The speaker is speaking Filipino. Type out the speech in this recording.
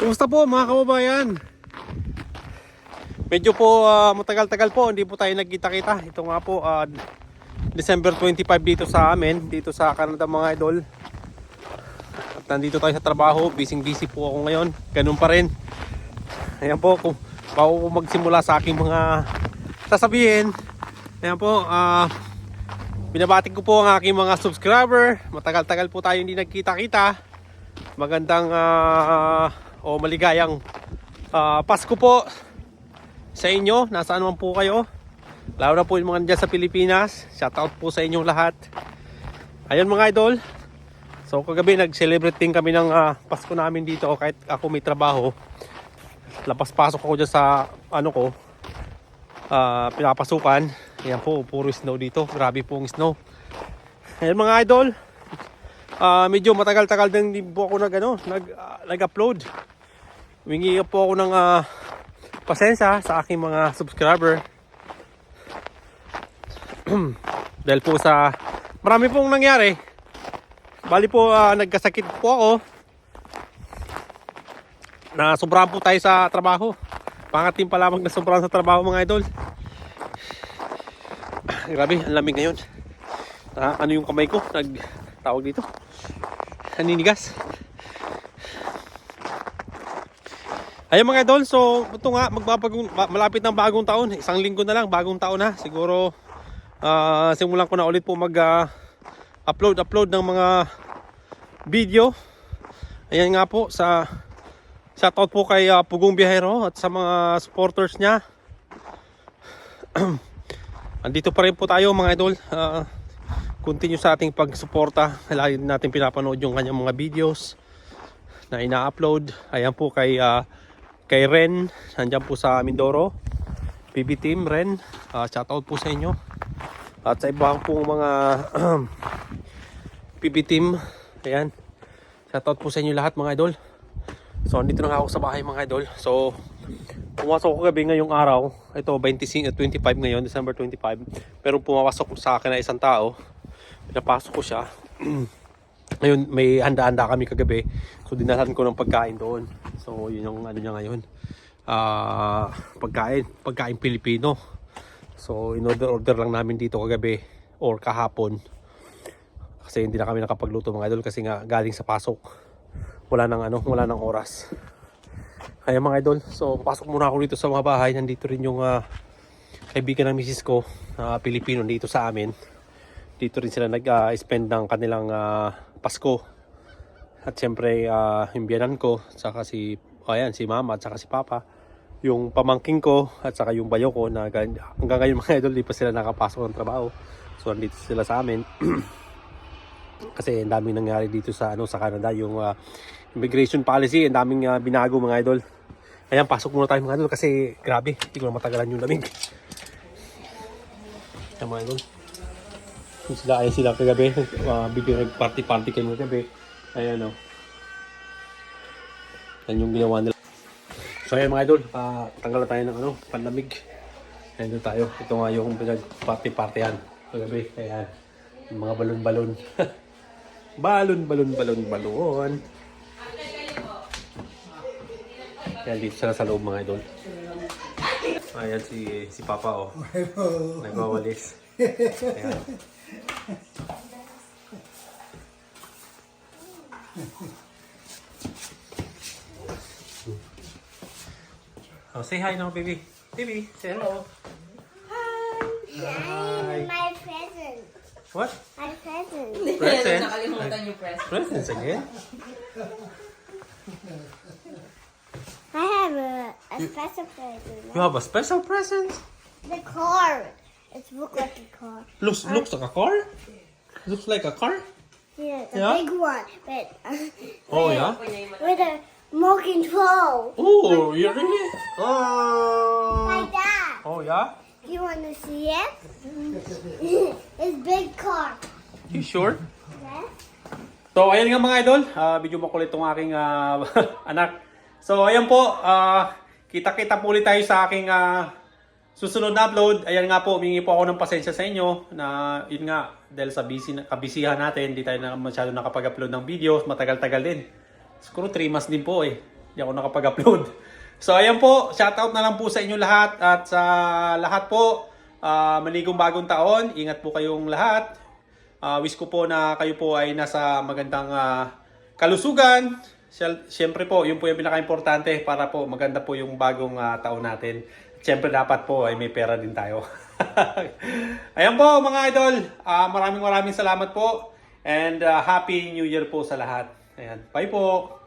Kumusta po mga kababayan? Medyo po ah, matagal-tagal po, hindi po tayo nagkita-kita. Ito nga po, ah, December 25 dito sa amin, dito sa Canada mga idol. At nandito tayo sa trabaho, busy-busy po ako ngayon. Ganun pa rin. Ayan po, kung bago po magsimula sa aking mga sasabihin. Ayan po, ah, binabati ko po ang aking mga subscriber. Matagal-tagal po tayo hindi nagkita-kita. Magandang ah, o maligayang ah, Pasko po sa inyo. Nasaan man po kayo. Lalo na po yung mga dyan sa Pilipinas. Shoutout po sa inyong lahat. Ayun mga idol. So kagabi nag-celebrate din kami ng ah, Pasko namin dito kahit ako may trabaho. Lapas-pasok ako dyan sa ano ko. ah, pinapasukan. Ayan po, puro snow dito. Grabe po ang snow. Ayan mga idol. Ah, medyo matagal-tagal din po ako nag, ano, nag, ah, nag-upload. Wingi po ako ng ah, pasensya sa aking mga subscriber. Dahil po sa marami pong nangyari. Bali po ah, nagkasakit po ako. Na sobrahan po tayo sa trabaho. Pangatim pa lamang na sobrahan sa trabaho mga idol. Grabe, ang lamig ngayon. Ah, ano yung kamay ko? Nag tawag dito. Naninigas. Ayun mga idol, so ito nga magbabagong ba- malapit ng bagong taon. Isang linggo na lang, bagong taon na. Siguro ah, simulan ko na ulit po mag ah, upload upload ng mga video. Ayan nga po sa shoutout po kay ah, Pugong Biyahero at sa mga supporters niya. Andito pa rin po tayo mga idol. Ah, continue sa ating pagsuporta. Lagi natin pinapanood yung kanyang mga videos na ina-upload. Ayan po kay ah, kay Ren, nandiyan po sa Mindoro. PB Team Ren, ah, shoutout po sa inyo. At sa ibang pong mga PB Team, ayan. Shoutout po sa inyo lahat mga idol. So, andito na ako sa bahay mga idol. So, pumasok ko gabi ngayong araw. Ito, 25, 25 ngayon, December 25. Pero pumapasok sa akin na isang tao. Pinapasok ko siya. Ngayon, may handa-handa kami kagabi. So, dinalan ko ng pagkain doon. So, yun yung ano niya ngayon. Ah, pagkain. Pagkain Pilipino. So, in-order-order lang namin dito kagabi or kahapon. Kasi hindi na kami nakapagluto mga idol kasi nga galing sa pasok. Wala nang ano, wala nang oras. Kaya mga idol, so pasok muna ako dito sa mga bahay. Nandito rin yung ah, kaibigan ng misis ko, na Pilipino dito sa amin. Dito rin sila nag-spend ng kanilang ah, Pasko. At siyempre, uh, yung biyanan ko, saka si, ayan, si mama at saka si papa. Yung pamangking ko at saka yung bayo ko na gan- hanggang ngayon mga idol, di pa sila nakapasok ng trabaho. So, nandito sila sa amin. Kasi ang daming nangyari dito sa ano sa Canada yung ah, immigration policy, ang daming ah, binago mga idol. Ayan, pasok muna tayo mga idol kasi grabe, hindi ko na matagalan yung lamig. Ayan mga idol. Sila ayun sila kagabi, uh, bigyan nag-party-party kayo kagabi. Ayan o. Yan yung ginawa nila. So ayan mga idol, uh, tanggal na tayo ng ano, panlamig. Ayan doon tayo. Ito nga yung pinag-party-partyan kagabi. Ayan. Yung mga balon-balon. balon, balon, balon, balon. Yan dito sila sa loob mga idol. Ayan si si Papa oh. Nagwawalis. Ayan. Oh, say hi now, baby. Baby, say hello. Hi. My present. What? My present. Present? Nakalimutan yung press. Presents again? I have a, a special present. You have a special present? The car. It looks like a car. Looks looks like a car? Looks like a car? Yeah, the Yeah? big one. But Oh yeah? with a remote control. Oh, you really? Oh. Like that. Oh yeah? You want to see it? it's big car. You sure? Yes. So, ayan nga mga idol. Ah, medyo makulit tong aking ah, anak. So, ayan po. ah, kita-kita po ulit tayo sa aking ah, susunod na upload. Ayan nga po, humingi po ako ng pasensya sa inyo na yun nga, dahil sa busy, kabisihan natin, hindi tayo na masyado nakapag-upload ng videos. Matagal-tagal din. Siguro 3 months din po eh. Hindi ako nakapag-upload. So ayan po, shoutout na lang po sa inyo lahat at sa lahat po, ah, maligong bagong taon. Ingat po kayong lahat. Ah, wish ko po na kayo po ay nasa magandang ah, kalusugan. Siyempre po, yun po yung pinaka-importante para po maganda po yung bagong ah, taon natin. Siyempre dapat po ay may pera din tayo. Ayan po mga idol, Ah, maraming maraming salamat po and ah, happy new year po sa lahat. Ayan, bye po.